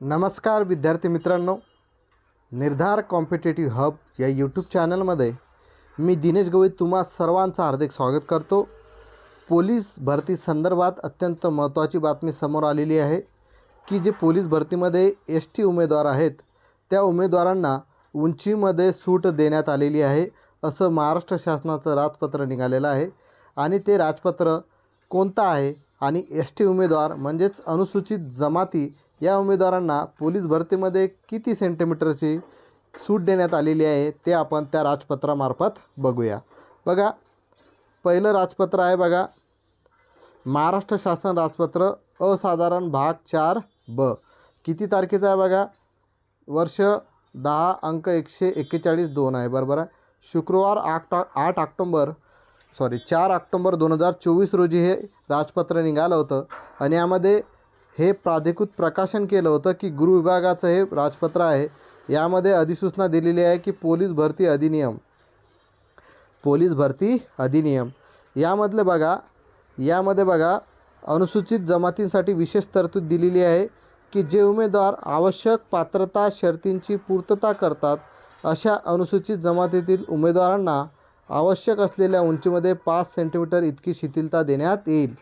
नमस्कार विद्यार्थी मित्रांनो. निर्धार कॉम्पिटेटिव्ह हब या यूट्यूब चॅनलमध्ये मी दिनेश गवई तुम्हा सर्वांचं हार्दिक स्वागत करतो. पोलीस भरती संदर्भात अत्यंत महत्त्वाची बातमी समोर आलेली आहे की जे पोलीस भरतीमध्ये एस टी उमेदवार आहेत त्या उमेदवारांना उंचीमध्ये सूट देण्यात आलेली आहे असं महाराष्ट्र शासनाचं राजपत्र निघालेलं आहे. आणि ते राजपत्र कोणतं आहे आणि एस टी उमेदवार म्हणजेच अनुसूचित जमाती या उमेदवारांना पोलीस भरतीमध्ये किती सेंटीमीटरची सूट देण्यात आलेली आहे ते आपण त्या राजपत्रामार्फत बघूया. बघा पहिलं राजपत्र आहे बघा. महाराष्ट्र शासन राजपत्र असाधारण भाग चार ब. किती तारखेचं आहे बघा? वर्ष दहा अंक एकशे एक्केचाळीस दोन आहे बरोबर आहे? शुक्रवार आठ आठ ऑक्टोंबर सॉरी चार ऑक्टोंबर दोन हजार चोवीस रोजी हे राजपत्र निघालं होतं. आणि यामध्ये हे प्राधिकृत प्रकाशन केलं होतं की गुरु विभागाचं हे राजपत्र आहे. यामध्ये अधिसूचना दिलेली आहे की पोलीस भरती अधिनियम. पोलीस भरती अधिनियम. यामधले बघा यामध्ये बघा अनुसूचित जमातींसाठी विशेष तरतूद दिलेली आहे की जे उमेदवार आवश्यक पात्रता शर्तींची पूर्तता करतात अशा अनुसूचित जमातीतील उमेदवारांना आवश्यक असलेल्या उंचीमध्ये पाच सेंटीमीटर इतकी शिथिलता देण्यात येईल.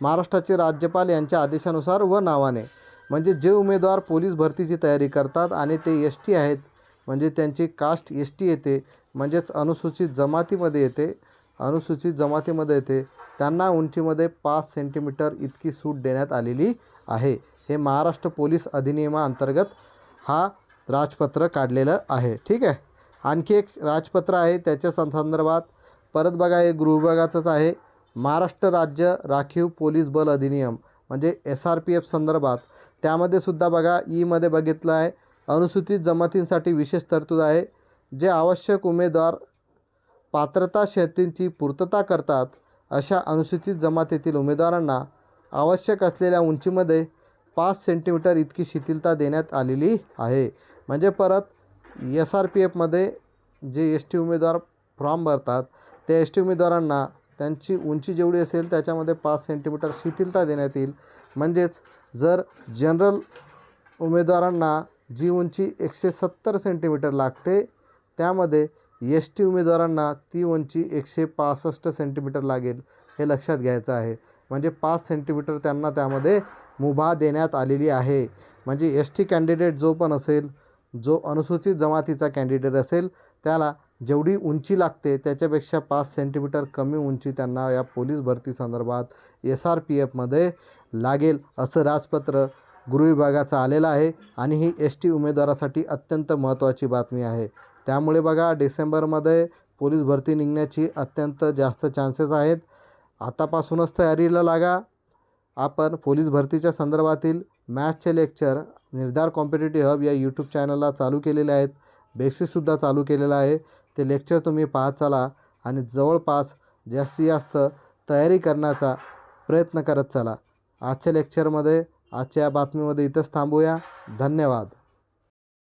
महाराष्ट्राचे राज्यपाल यांच्या आदेशानुसार व नावाने. म्हणजे जे उमेदवार पोलीस भरतीची तयारी करतात आणि ते एस टी आहेत म्हणजे त्यांची कास्ट एस टी येते म्हणजेच अनुसूचित जमातीमध्ये येते अनुसूचित जमातीमध्ये येते त्यांना उंचीमध्ये पाच सेंटीमीटर इतकी सूट देण्यात आलेली आहे. हे महाराष्ट्र पोलीस अधिनियमाअंतर्गत हा राजपत्र काढलेलं आहे. ठीक आहे? आणखी एक राजपत्र आहे त्याच्या संदर्भात. परत बघा हे गृहविभागाचंच आहे. महाराष्ट्र राज्य राखीव पोलीस बल अधिनियम म्हणजे एस आर पी एफ संदर्भात. त्यामध्ये सुद्धा बघा ईमध्ये बघितलं आहे. अनुसूचित जमातींसाठी विशेष तरतूद आहे. जे आवश्यक उमेदवार पात्रता शर्तींची पूर्तता करतात अशा अनुसूचित जमातीतील उमेदवारांना आवश्यक असलेल्या उंचीमध्ये पाच सेंटीमीटर इतकी शिथिलता देण्यात आलेली आहे. म्हणजे परत एस आर पी एफमध्ये जे एस टी उमेदवार फॉर्म भरतात त्या एस टी उमेदवारांना त्यांची उंची जेवढी असेल त्याच्यामध्ये पाच सेंटीमीटर शिथिलता देण्यात येईल. म्हणजेच जर जनरल उमेदवारांना जी उंची एकशे सत्तर सेंटीमीटर लागते त्यामध्ये एस टी उमेदवारांना ती उंची एकशे पासष्ट सेंटीमीटर लागेल हे लक्षात घ्यायचं आहे. म्हणजे पाच सेंटीमीटर त्यांना त्यामध्ये मुभा देण्यात आलेली आहे. म्हणजे एस टी कॅन्डिडेट जो पण असेल जो अनुसूचित जमातीचा कॅन्डिडेट असेल त्याला जेवढी उंची लागते त्याच्यापेक्षा पाच सेंटीमीटर कमी उंची त्यांना या पोलीस भरती संदर्भात एस आर पी एफमध्ये लागेल असं राजपत्र गृहविभागाचं आलेलं आहे आणि ही एस टी उमेदवारासाठी अत्यंत महत्त्वाची बातमी आहे. त्यामुळे बघा डिसेंबरमध्ये पोलीस भरती निघण्याची अत्यंत जास्त चान्सेस आहेत. आतापासूनच तयारीला लागा. आपण पोलीस भरतीच्या संदर्भातील मॅथ्सचे लेक्चर निर्धार कॉम्पिटेटिव्ह हब या यूट्यूब चॅनलला चालू केलेले आहेत. बेसिससुद्धा चालू केलेलं आहे. ते लेक्चर तुम्ही पाहत चला आणि जवळपास जास्तीत जास्त तयारी करण्याचा प्रयत्न करत चला. आजच्या लेक्चरमध्ये आजच्या या बातमीमध्ये इथंच थांबूया. धन्यवाद.